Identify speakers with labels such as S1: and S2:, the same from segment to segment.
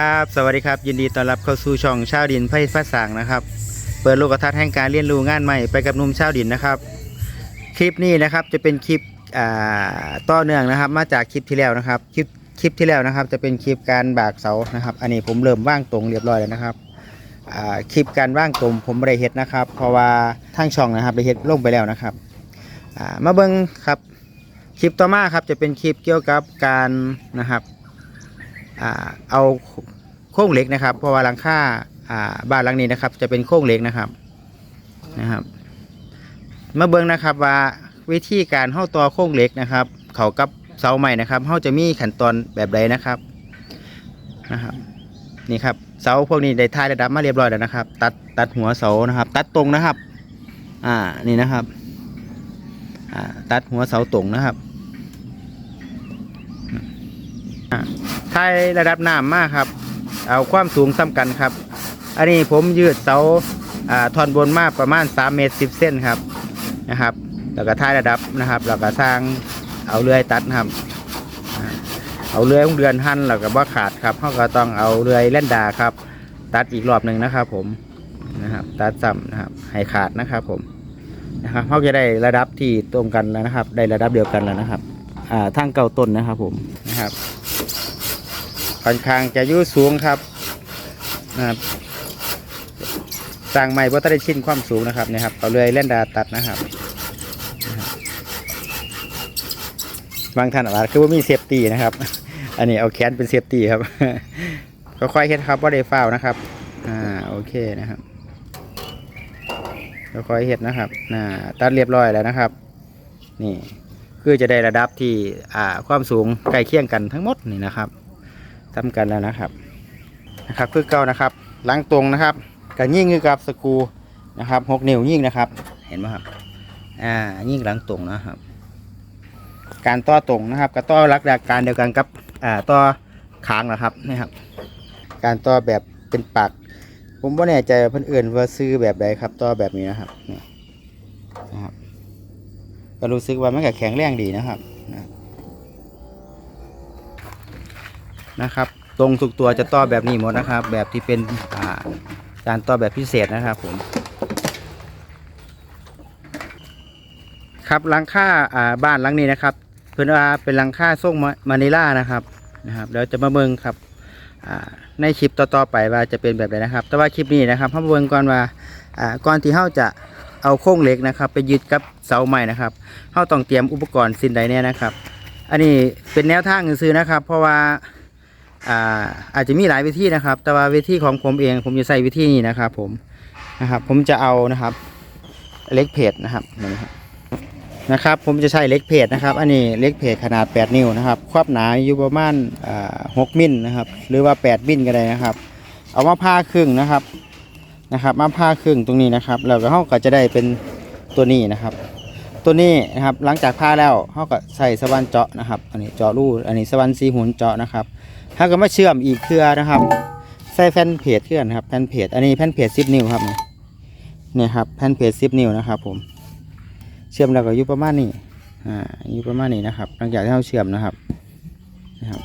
S1: ครับ สวัสดีครับ ยินดีต้อนรับเข้าสู่ช่องชาวดินไพ่ฟ้าสางนะครับ เปิดโลกทัศน์แห่งการเรียนรู้งานใหม่ไปกับนุ่มชาวดินนะครับ คลิปนี้นะครับจะเป็นคลิปต่อเนื่องนะครับ มาจากคลิปที่แล้วนะครับ คลิปคลิปที่แล้วนะครับ จะเป็นคลิปการบากเสานะครับ อันนี้ผมเริ่มว่างตรงเรียบร้อยแล้วนะครับคลิปการว่างตรงผมไม่ได้เฮ็ดนะครับ เพราะว่าทางช่องนะครับได้เฮ็ดลงไปแล้วนะครับมาเบิ่งครับคลิปต่อมาครับจะเป็นคลิปเกี่ยวกับการนะครับ เอาโครงเหล็กนะครับ เพราะว่าหลังคาอ่าบ้านหลังนี้นะครับ จะเป็นโครงเหล็กนะครับนะครับ มาเบิ่งนะครับว่าวิธีการเข้าต่อโครงเหล็กนะครับ เขากับเสาใหม่นะครับเขาจะมีขั้นตอนแบบใดนะครับนะครับนี่ครับเสาพวกนี้ได้ทายระดับมาเรียบร้อยแล้วนะครับ ตัดตัดหัวเสานะครับ ตัดตรงนะครับ อ่านี่นะครับอ่าตัดหัวเสาตรงนะครับ ทายระดับน้ำมากครับ เอาความสูงซ้ำกันครับ อันนี้ผมยืดเสาอ่าท่อนบนมาประมาณ 3 เมตร 10 เส้นครับนะครับ แล้วก็ทายระดับนะครับ แล้วก็สร้างเอาเลื่อยตัดครับอ่าเอาเลื่อยของเดือนหั่นแล้วก็บ่าขาดครับเขาก็ต้องเอาเลื่อยเล่นดาครับ ตัดอีกรอบหนึ่งนะครับ ผมนะครับตัดซ้ำนะครับให้ขาดนะครับผมนะครับเขาจะได้ระดับที่ตรงกันแล้วนะครับ ได้ระดับเดียวกันแล้วนะครับ อ่าทั้งเก่าต้นนะครับผมนะครับ ค่อนข้างจะยุ่สูงครับนะครับสร้างใหม่เพราะได้ชินความสูงนะครับนะครับเอาเลยเล่นดาตัดนะครับ บางท่านอาจคือว่ามีเซฟตี้นะครับ อันนี้เอาแขนเป็นเซฟตี้ครับก็ค่อยๆเฮ็ดครับว่าได้ฟาวนะครับอ่าโอเคนะครับก็ค่อยๆเฮ็ดนะครับน่าตัดเรียบร้อยแล้วนะครับ นี่คือจะได้ระดับที่อ่าความสูงใกล้เคียงกันทั้งหมดนี่นะครับ ทำกันแล้วนะครับนะครับเพื่อเก่านะครับหลังตรงนะครับกับยิ่งคือกับสกูนะครับหกนิ้วยิ่งนะครับ เห็นไหมครับอ่ายิ่งหลังตรงนะครับ การต่อตรงนะครับกับต่อลักการเดียวกันกับอ่าต่อขางนะครับนี่ครับ การต่อแบบเป็นปากผมว่าแน่ใจเพื่อนเอื่นว่าซื้อแบบใดครับ ต่อแบบนี้นะครับนี่นะครับก็รู้สึกว่ามันก็แข็งแรงดีนะครับนะ นะครับ ตรงทุกตัวจะต่อแบบนี้หมดนะครับ แบบที่เป็นาการต่อแบบพิเศษนะครับผมครับหลังค่าาบ้านหลังนี้นะครับเพื่อนว่าเป็นหลังค่าส่งมานิล่านะครับนะครับเดี๋ยวจะมาเบิ่งครับในคลิปต่อๆไปว่าจะเป็นแบบไหนนะครับ แต่ว่าคลิปนี้นะครับเรามาเบิ่งก่อนว่าก่อนที่เราจะเอาโครงเหล็กนะครับ ไปยึดกับเสาใหม่นะครับเราต้องเตรียมอุปกรณ์สิ่งใดเนี่ยนะครับ อันนี้เป็นแนวทางซื้อนะครับ เพราะว่า อ่าอาจจะมีหลายวิธีนะครับ แต่ว่าวิธีของผมเองผมจะใส่วิธีนี้นะครับ ผมนะครับ ผมจะเอานะครับเล็กเพจนะครับนี่ครับนะครับ ผมจะใช้เล็กเพจนะครับ อันนี้เล็กเพจขนาด 8 นิ้วนะครับ ความหนาอยู่ประมาณอ่า6มิลนะครับ หรือว่า 8 มิลก็ได้นะครับ เอามาผ่าครึ่งนะครับนะครับมาผ่าครึ่งตรงนี้นะครับแล้วก็เขาก็จะได้เป็นตัวนี้นะครับ ตัวนี้นะครับหลังจากผ่าแล้วเขาก็ใส่สว่านเจาะนะครับ อันนี้เจาะรูอันนี้สว่านสีหุ่นเจาะนะครับ ถ้าก็มาเชื่อมอีกเครือนะครับ ใส่แผ่นเพจเครื่อนครับแผ่นเพจอันนี้แผ่นเพจสิบนิ้วครับเนี่ยครับแผ่นเพจสิบนิ้วนะครับ ผม เชื่อมแล้วก็อยู่ประมาณนี้อ่าอยู่ประมาณนี้นะครับ หลังจากที่เราเชื่อมนะครับนะครับ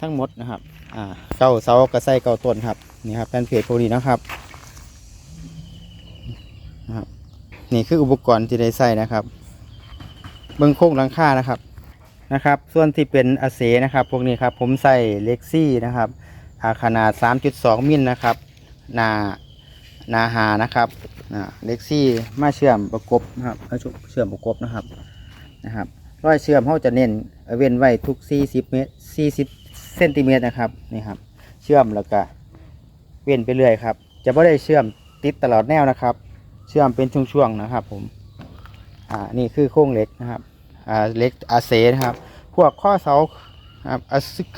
S1: ทั้งหมดนะครับอ่าเก้าเสาก็ใส่เก้าต้นครับนี่ครับแผ่นเพจพวกนี้นะครับนะครับ นี่คืออุปกรณ์ที่ได้ใส่นะครับ เบื้องโค้งหลังคานะครับ นะครับ ส่วนที่เป็นอาเสนะครับ พวกนี้ครับผมใส่เล็กซี่นะครับอ่าขนาด 3.2 มิลนะครับหนาหนาหานะครับอ่าเล็กซี่มาเชื่อมประกบนะครับเชื่อมประกบนะครับนะครับร้อยเชื่อมเขาจะเน้นเว้นไว้ทุก 40 เมตร 40 เซนติเมตรนะครับนี่ครับเชื่อมแล้วก็เว้นไปเรื่อยครับ จะไม่ได้เชื่อมติดตลอดแนวนะครับ เชื่อมเป็นช่วงๆนะครับผมอ่านี่คือโครงเหล็กนะครับ เล็กอาเซนะครับ พวกข้อเสาครับ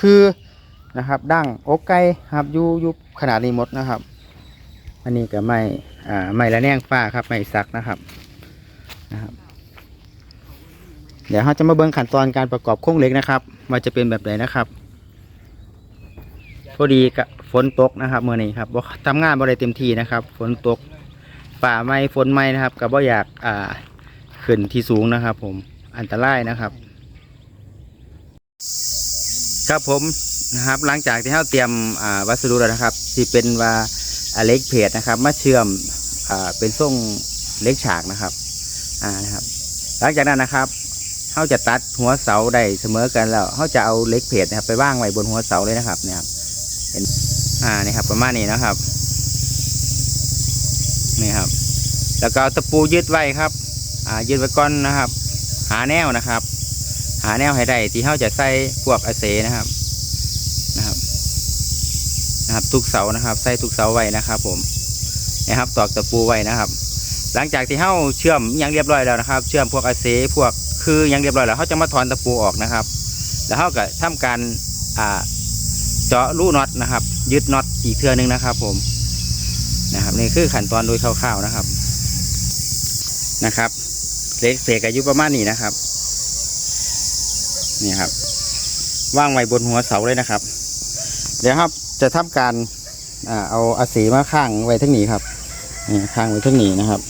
S1: คือนะครับดั้งอกไก่ครับอยูอยูขนาดนี้หมดนะครับ อันนี้ก็ไม่อ่าไม่ละแนงฟ้าครับไม่สักนะครับนะครับ เดี๋ยวเราจะมาเบิ่งขั้นตอนการประกอบโครงเหล็กนะครับว่าจะเป็นแบบไหนนะครับพอดีกับฝนตกนะครับเมื่อนี้ครับทำงานบ่ได้เต็มที่นะครับ ฝนตกป่าไม้ฝนไม้นะครับก็บ่อยากอ่าขึ้นที่สูงนะครับผม อันตรายนะครับ ครับผมนะครับ หลังจากที่เราเตรียมวัสดุแล้วนะครับ ที่เป็นว่าเล็กเพจนะครับ มาเชื่อมอเป็นทรงเล็กฉากนะครับอ่านะครับ หลังจากนั้นนะครับเขาจะตัดหัวเสาได้เสมอกันแล้วเขาจะเอาเล็กเพจนะครับ ไปวางไว้บนหัวเสาเลยนะครับเนี่ยครับเห็นอ่านี่ครับประมาณนี้นะครับนี่ครับ แล้วก็ตะปูยึดไว้ครับ อ่ายึดไว้ก้อนนะครับ หาแนวนะครับ หาแนวให้ได้ที่เขาจะใส่พวกอาเสนะครับนะครับ นะครับ ทุกเสานะครับ ใส่ทุกเสาไว้นะครับ ผมนะครับตอกตะปูไว้นะครับ หลังจากที่เขาเชื่อมยังเรียบร้อยแล้วนะครับ เชื่อมพวกอาเสพวกคือยังเรียบร้อยแล้วเขาจะมาถอนตะปูออกนะครับ แล้วเขาก็ทำการอ่าเจาะรูน็อตนะครับ ยึดน็อตอีกเทือนึงนะครับ ผมนะครับนี่คือขั้นตอนโดยคร่าวๆนะครับนะครับ เล็กเสกอายุประมาณนี้นะครับ นี่ครับว่างไว้บนหัวเสาเลยนะครับ เดี๋ยวครับจะทำการอเอาอาสีมาข้างไว้ทั้งนี้ครับนี่ข้างไว้ทั้งนี้นะครับ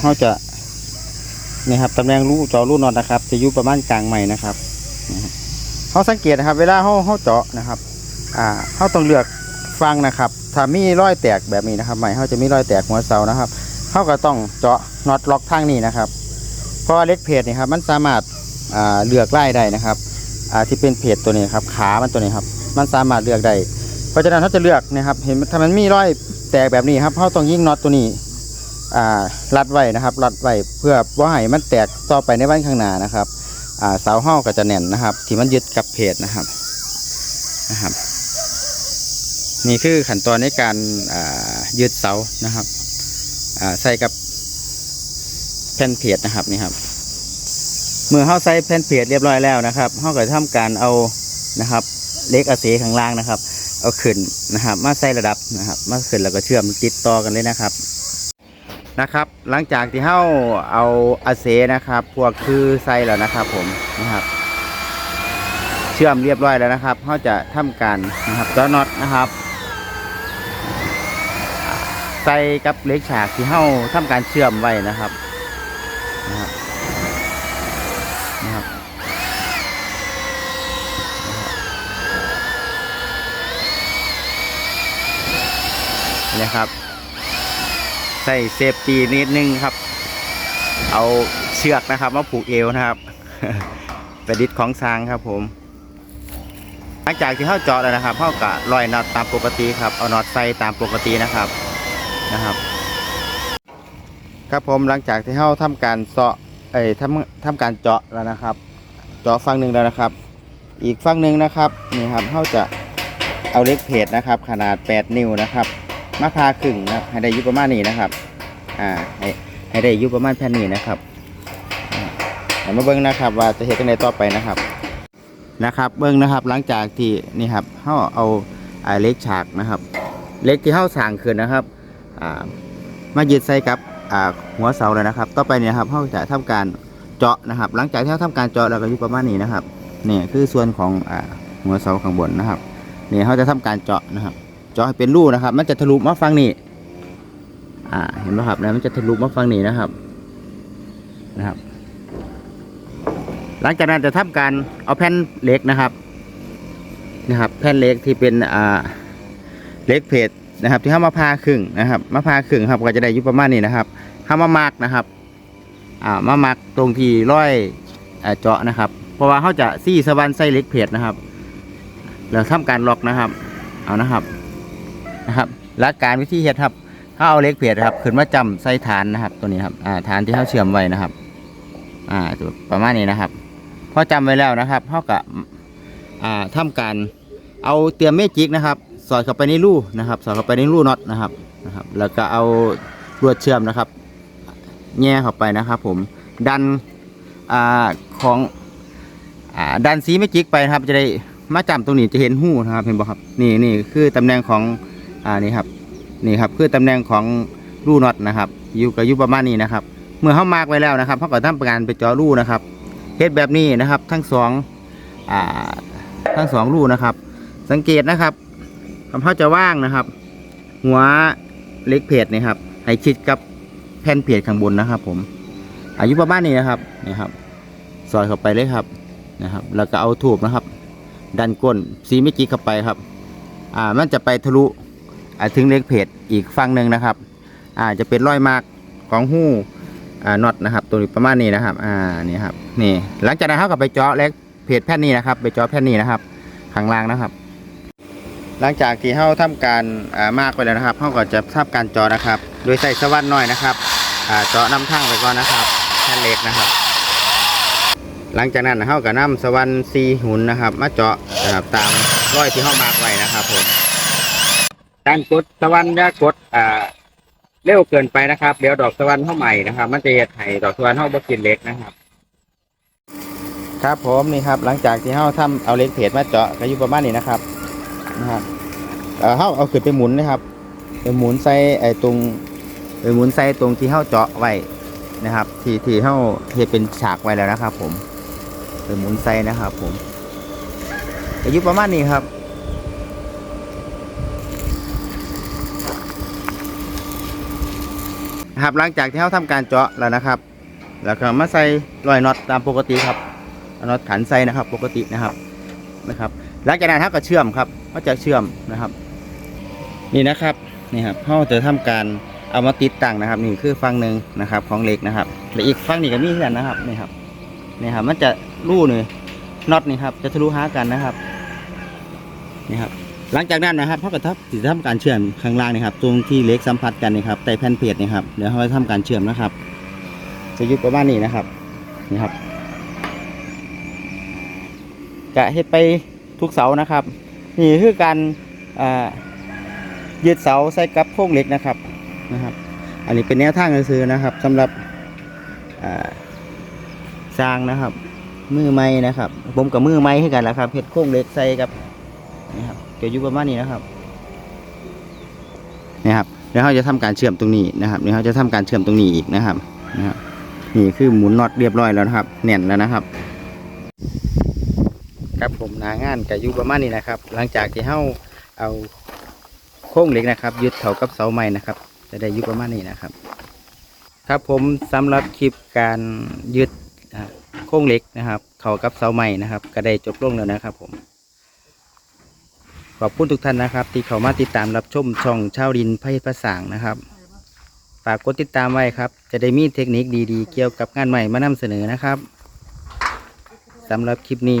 S1: เขาจะนี่ครับตำแหน่งรูเจาะรูน็อตนะครับ จะอยู่ประมาณกลางใหม่นะครับนี่ครับเขาสังเกตนะครับ เวลาเขาเขาเจาะนะครับ อ่าเขาต้องเลือกฟังนะครับถ้ามีรอยแตกแบบนี้นะครับใหม่เขาจะมีรอยแตกหัวเสานะครับเขาก็ต้องเจาะน็อตล็อกทางนี้นะครับ เพราะว่าเล็กเพจนี่ครับมันสามารถเลือกไล่ได้นะครับที่เป็นเพจตัวนี้ครับขามันตัวนี้ครับมันสามารถเลือกได้เพราะฉะนั้นเขาจะเลือกนะครับเห็นถ้ามันมีรอยแตกแบบนี้ครับเขาต้องยิ่งน็อตตัวนี้รัดไว้นะครับรัดไว้เพื่อว่าให้มันแตกต่อไปในวันข้างหน้านะครับเสาห้าก็จะแน่นนะครับ ที่มันยึดกับเพจนะครับนะครับ นี่คือขั้นตอนในการยึดเสานะครับใส่กับ แผ่นเพจนะครับนี่ครับเมื่อเข้าใส่แผ่นเพจเรียบร้อยแล้วนะครับเขาก็ทำการเอานะครับเล็กอาเสข้างล่างนะครับ เอาขึ้นนะครับ มาใส่ระดับนะครับ มาขึ้นแล้วก็เชื่อมติดต่อกันเลยนะครับนะครับ หลังจากที่เข้าเอาอาเสนะครับ พวกคือใส่แล้วนะครับ ผมนะครับ เชื่อมเรียบร้อยแล้วนะครับเขาจะทำการนะครับเจาะน็อตนะครับใส่กับเล็กฉากที่เข้าทำการเชื่อมไว้นะครับ นะครับนะครับนี่ครับใส่เซฟตีนิดนึงครับ เอาเชือกนะครับมาผูกเอวนะครับประดิษฐ์ของสร้างครับผม หลังจากที่เข้าจาะแล้วนะครับเข้ากะลอยน็อตตามปกติครับเอาน็อตใส่ตามปกตินะครับนะครับ ครับผมหลังจากที่เข้าทำการเจาะเอ้ยทำทำการเจาะแล้วนะครับ เจาะฝั่งหนึ่งแล้วนะครับ อีกฝั่งหนึ่งนะครับนี่ครับเข้าจะเอาเล็กเพจนะครับ ขนาด 8 นิ้วนะครับมาพาครึ่งนะให้ได้ยุประมาณนี้นะครับอ่าให้ให้ได้ยุประมาณแผ่นนี้นะครับเมาเบิ่งนะครับ ว่าจะเห็นยังไงต่อไปนะครับนะครับ เบิ้งนะครับหลังจากที่นี่ครับเขาเอาเล็กฉากนะครับ เล็กที่เขาสางขึ้นนะครับอ่ามายึดใส่กับ หัวเสาเลยนะครับต่อไปเนี่ยครับเขาจะทำการเจาะนะครับ หลังจากที่เขาทำการเจาะแล้วก็อยู่ประมาณนี้นะครับนี่คือส่วนของอหัวเสาข้างบนนะครับนี่เขาจะทำการเจาะนะครับ เจาะให้เป็นรูนะครับ มันจะทะลุมาฝั่งนี้อ่าเห็นไหมครับแล้วมันจะทะลุมาฝั่งนี้นะครับนะครับ หลังจากนั้นจะทำการเอาแผ่นเหล็กนะครับนะครับ แผ่นเหล็กที่เป็นอ่าเหล็กเพจ นะครับ ที่เข้ามาพาครึ่งนะครับ มาพาครึ่งครับก็จะได้อยู่ประมาณนี้นะครับเข้ามามาร์กนะครับอ่ามามาร์กตรงที่ร้อยเจาะนะครับ เพราะว่าเขาจะซี่สวรรค์ไส้เล็กเพจนะครับแล้วทำการล็อกนะครับ เอานะครับนะครับหลักการวิธีเฮ็ดครับถ้าเอาเล็กเพจครับขึ้นมาจำใส่ฐานนะครับ ตัวนี้ครับอ่าฐานที่เขาเชื่อมไว้นะครับ อ่าประมาณนี้นะครับพอจำไว้แล้วนะครับเขาก็อ่าทำการเอาเตรียมเมจิกนะครับ สอดเข้าไปในรูนะครับ สอดเข้าไปในรูน็อตนะครับนะครับ แล้วก็เอาลวดเชื่อมนะครับ แง่เข้าไปนะครับ ผมดันอ่าของอ่าดันสีเมจิกไปนะครับ จะได้มาจำตรงนี้จะเห็นหูนะครับเห็นบ่ครับนี่นี่คือตำแหน่งของอ่านี่ครับนี่ครับคือตำแหน่งของรูน็อตนะครับอยู่กับอยู่ประมาณนี้นะครับ เมื่อเขามาร์กไว้แล้วนะครับเขาก็ทำการไปเจาะรูนะครับเฮ็ดแบบนี้นะครับ ทั้งสองอ่าทั้งสองรูนะครับ สังเกตนะครับ คำเขาจะว่างนะครับ หัวเล็กเพจนี่ครับให้ชิดกับแผ่นเพจข้างบนนะครับ ผม อายุประมาณนี้นะครับนี่ครับซอยเข้าไปเลยครับนะครับ แล้วก็เอาถูบนะครับ ดันก้นซีไม่กี้เข้าไปครับ อ่ามันจะไปทะลุถึงเล็กเพจอีกฝั่งหนึ่งนะครับ อ่าจะเป็นรอยมากของหู้อ่าน็อตนะครับ ตัวนี้ประมาณนี้นะครับ อ่านี่ครับนี่หลังจากนั้นเขาก็ไปเจาะเล็กเพจแผ่นนี้นะครับ ไปเจาะแผ่นนี้นะครับข้างล่างนะครับ หลังจากที่เขาทำการมากไปแล้วนะครับเขาก็จะทำการเจาะนะครับ โดยใส่สว่านน้อยนะครับเจาะน้ำทั้งไปก่อนนะครับแผ่นเล็กนะครับ หลังจากนั้นเขาก็น้ำสว่านซีหุ่นนะครับ มาเจาะนะครับตามรอยที่เขามากไว้นะครับผมการกดสวรรค์อย่ากดเร็วเกินไปนะครับเดี๋ยวดอกสวรรค์เข้าใหม่นะครับ มันจะเฮ็ดให้ดอกสวรรค์เข้าบกินเล็กนะครับครับผมนี่ครับหลังจากที่เฮาทำเอาเล็กเพจมาเจาะก็อยู่ประมาณนี้นะครับ นะครับเอ่อเฮาเอาขึ้นไปหมุนนะครับไปหมุนใส่ไอ้ตรงไปหมุนใส่ตรงที่เฮาเจาะไว้นะครับ ที่ที่เฮาเฮ็ดเป็นฉากไว้แล้วนะครับ ผมไปหมุนใส่นะครับ ผมก็อยู่ประมาณนี้ครับครับหลังจากที่เขาทำการเจาะแล้วนะครับ แล้วก็มาใส่รอยน็อตตามปกติครับน็อตขันใส่นะครับ ปกตินะครับนะครับ หลังจากนั้นเขาก็เชื่อมครับ เขาจะเชื่อมนะครับ นี่นะครับนี่ครับเขาจะทำการเอามาติดตั้งนะครับนี่คือฝั่งหนึ่งนะครับ ของเหล็กนะครับและอีกฝั่งนี้ก็มีเหมือนกันนะครับนี่ครับนี่ครับ มันจะรูนี่น็อตนี่ครับ จะทะลุหากันนะครับนี่ครับหลังจากนั้นนะครับเขาก็ทับติดทำการเชื่อมข้างล่างนี่ครับตรงที่เหล็กสัมผัสกันนี่ครับใต้แผ่นเพจนี่ครับเดี๋ยวเขาจะทำการเชื่อมนะครับ จะยู่ประมาณนี้นะครับนี่ครับกะเฮ็ดไปทุกเสานะครับ นี่คือการยึดเสาใส่กับโครงเหล็กนะครับนะครับ อันนี้เป็นแนวทางซื้อนะครับสำหรับสร้างนะครับ มือไม้นะครับ ผมกับมือไม้ให้กันแล้วครับเฮ็ดโครงเหล็กใส่กับนี่ครับเกี่ยวยู่ประมาณนี้นะครับนี่ครับแล้วเขาจะทำการเชื่อมตรงนี้นะครับนี่เขาจะทำการเชื่อมตรงนี้อีกนะครับนะครับนี่คือหมุนน็อตเรียบร้อยแล้วนะครับแน่นแล้วนะครับ หนางานกับอยู่ประมาณนี้นะครับ หลังจากที่เขาเอาโค้งเหล็กนะครับ ยึดเขากับเสาไม้นะครับ จะได้อยู่ประมาณนี้นะครับ ครับผมสำหรับคลิปการยึดโค้งเหล็กนะครับ เข่ากับเสาไม้นะครับ ก็ได้จบลงแล้วนะครับ ผมขอบคุณทุกท่านนะครับ ที่เข้ามาติดตามรับชมช่องชาวดินไพ่ภาษางนะครับฝากกดติดตามไว้ครับ จะได้มีเทคนิคดีๆ เกี่ยวกับงานใหม่มานำเสนอนะครับสำหรับคลิปนี้